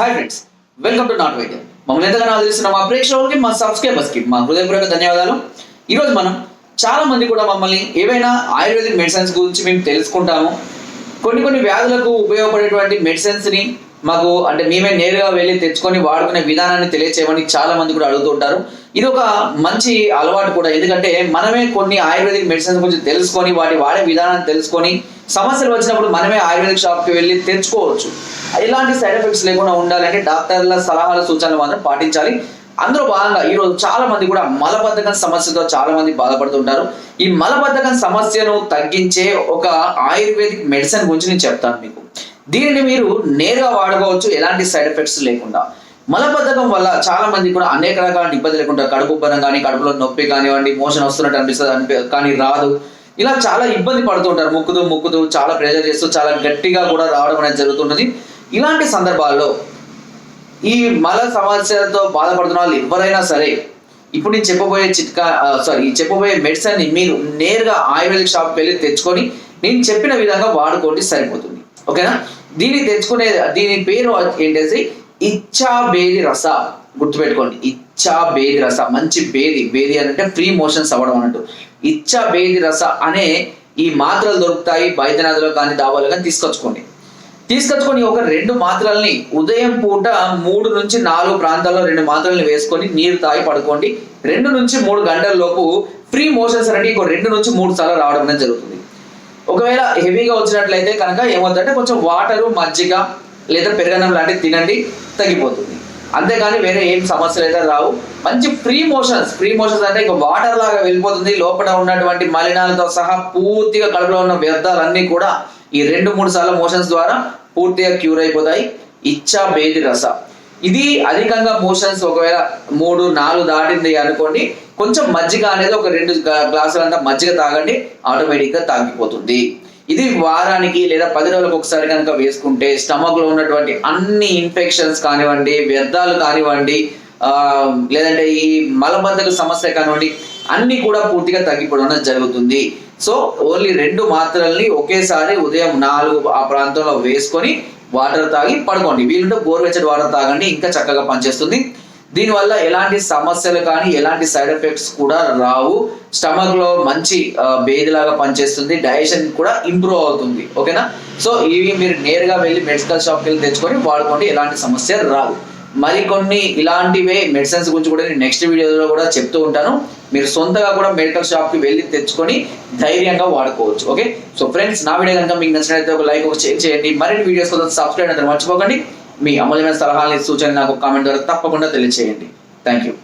Hi friends welcome to నాట్ వైద్యం మమ్మల్ని ఎంతగానో ఆదరిస్తున్న మా ప్రేక్షకులకి మా సబ్స్క్రైబర్స్కి మా హృదయపూర్వక ధన్యవాదాలు. ఈరోజు మనం చాలా మంది కూడా మమ్మల్ని ఏవైనా ఆయుర్వేదిక్ మెడిసిన్స్ గురించి మేము తెలుసుకుంటాము. కొన్ని కొన్ని వ్యాధులకు ఉపయోగపడేటువంటి మెడిసిన్స్ని మాకు అంటే మేమే నేరుగా వెళ్ళి తెచ్చుకొని వాడుకునే విధానాన్ని తెలియచేయమని చాలా మంది కూడా అడుగుతుంటారు ఇది ఒక మంచి అలవాటు కూడా. ఎందుకంటే మనమే కొన్ని ఆయుర్వేదిక్ మెడిసిన్స్ గురించి తెలుసుకొని వాటి వాడే విధానాన్ని తెలుసుకొని సమస్యలు వచ్చినప్పుడు మనమే ఆయుర్వేదిక్ షాప్కి వెళ్ళి తెచ్చుకోవచ్చు. ఎలాంటి సైడ్ ఎఫెక్ట్స్ లేకుండా ఉండాలంటే డాక్టర్ల సలహాలు సూచనలు మాత్రం పాటించాలి. అందులో భాగంగా ఈరోజు చాలా మంది కూడా మలబద్ధకం సమస్యతో చాలా మంది బాధపడుతుంటారు ఈ మలబద్ధకం సమస్యను తగ్గించే ఒక ఆయుర్వేదిక్ మెడిసిన్ గురించి నేను చెప్తాను మీకు. దీనిని మీరు నేరుగా వాడుకోవచ్చు ఎలాంటి సైడ్ ఎఫెక్ట్స్ లేకుండా. మలబద్ధకం వల్ల చాలా మంది కూడా అనేక రకాల ఇబ్బంది లేకుండా కడుపు ఉబ్బరం కానీ కడుపులో నొప్పి కానివ్వండి మోషన్ వస్తున్నట్టు అనిపిస్తుంది అనిపి కానీ రాదు. ఇలా చాలా ఇబ్బంది పడుతుంటారు ముక్కుతూ ముక్కుతూ చాలా ప్రెజర్ చేస్తూ చాలా గట్టిగా కూడా రావడం అనేది జరుగుతున్నది. ఇలాంటి సందర్భాల్లో ఈ మల సమస్యలతో బాధపడుతున్న వాళ్ళు ఎవరైనా సరే ఇప్పుడు నేను చెప్పబోయే చిట్కా సారీ చెప్పబోయే మెడిసిన్ని మీరు నేరుగా ఆయుర్వేదిక్ షాప్కి వెళ్ళి తెచ్చుకొని నేను చెప్పిన విధంగా వాడుకోండి సరిపోతుంది. ఓకేనా? దీన్ని తెచ్చుకునే దీని పేరు ఏంటేసి ఇచ్చా బేది రస. గుర్తుపెట్టుకోండి ఇచ్చా బేది రస. మంచి బేది బేది అని అంటే ఫ్రీ మోషన్స్ అవ్వడం అన్నట్టు. ఇచ్చా బేది రస అనే ఈ మాత్రలు దొరుకుతాయి బైద్యనాథులో కానీ దాబాలో కానీ తీసుకొచ్చుకోండి. తీసుకొచ్చుకొని ఒక రెండు మాత్రల్ని ఉదయం పూట మూడు నుంచి నాలుగు ప్రాంతాల్లో రెండు మాత్రల్ని వేసుకొని నీరు తాగి పడుకోండి. రెండు నుంచి మూడు గంటల లోపు ఫ్రీ మోషన్స్ అనేవి ఇంకో రెండు నుంచి మూడు సార్లు రావడం అనేది జరుగుతుంది. ఒకవేళ హెవీగా వచ్చినట్లయితే కనుక ఏమవుతుందంటే కొంచెం వాటరు మజ్జిగ లేదా పెరగడం లాంటివి తినండి తగ్గిపోతుంది. అంతేగాని వేరే ఏం సమస్యలు అయితే రావు. మంచి ఫ్రీ మోషన్స్ ఫ్రీ మోషన్స్ అంటే ఇక వాటర్ లాగా వెళ్ళిపోతుంది. లోపల ఉన్నటువంటి మలినాలతో సహా పూర్తిగా కడుపులో ఉన్న వ్యర్థాలన్నీ కూడా ఈ రెండు మూడు సార్లు మోషన్స్ ద్వారా పూర్తిగా క్యూర్ అయిపోతాయి. ఇచ్చా బేది రస. ఇది అధికంగా మోషన్స్ ఒకవేళ మూడు నాలుగు దాటింది అనుకోండి కొంచెం మజ్జిగ అనేది ఒక రెండు గ్లాసులంతా మజ్జిగ తాగండి ఆటోమేటిక్గా తాగిపోతుంది. ఇది వారానికి లేదా పది రోజులకు ఒకసారి కనుక వేసుకుంటే స్టమక్లో ఉన్నటువంటి అన్ని ఇన్ఫెక్షన్స్ కానివ్వండి వ్యర్థాలు కానివ్వండి ఆ, లేదంటే ఈ మలబద్ధక సమస్య కానివ్వండి అన్ని కూడా పూర్తిగా తగ్గిపోవడం అనేది జరుగుతుంది. సో ఓన్లీ రెండు మాత్రల్ని ఒకేసారి ఉదయం నాలుగు ఆ ప్రాంతంలో వేసుకొని వాటర్ తాగి పడుకోండి. వీలుంటే గోరువెచ్చటి వాటర్ తాగండి ఇంకా చక్కగా పనిచేస్తుంది. దీనివల్ల ఎలాంటి సమస్యలు కానీ ఎలాంటి సైడ్ ఎఫెక్ట్స్ కూడా రావు. స్టమక్లో మంచి బేదిలాగా పనిచేస్తుంది. డైజెషన్ కూడా ఇంప్రూవ్ అవుతుంది. ఓకేనా? సో ఇవి మీరు నేరుగా వెళ్ళి మెడికల్ షాప్కి వెళ్ళి తెచ్చుకొని వాడుకోండి. ఎలాంటి సమస్య రాదు మరికొన్ని ఇలాంటివే మెడిసిన్స్ గురించి కూడా నేను నెక్స్ట్ వీడియోలో కూడా చెప్తూ ఉంటాను. మీరు సొంతగా కూడా మెడికల్ షాప్కి వెళ్ళి తెచ్చుకొని ధైర్యంగా వాడుకోవచ్చు. ఓకే సో ఫ్రెండ్స్ నా వీడియో కనుక మీకు నచ్చినట్లయితే ఒక లైక్ ఒక షేర్ చేయండి. మరిన్ని వీడియోస్ కోసం సబ్స్క్రైబ్ అయితే మర్చిపోకండి. మీ అమూల్యమైన సలహాలని సూచనలు నాకు కామెంట్ ద్వారా తప్పకుండా తెలియజేయండి థ్యాంక్ యూ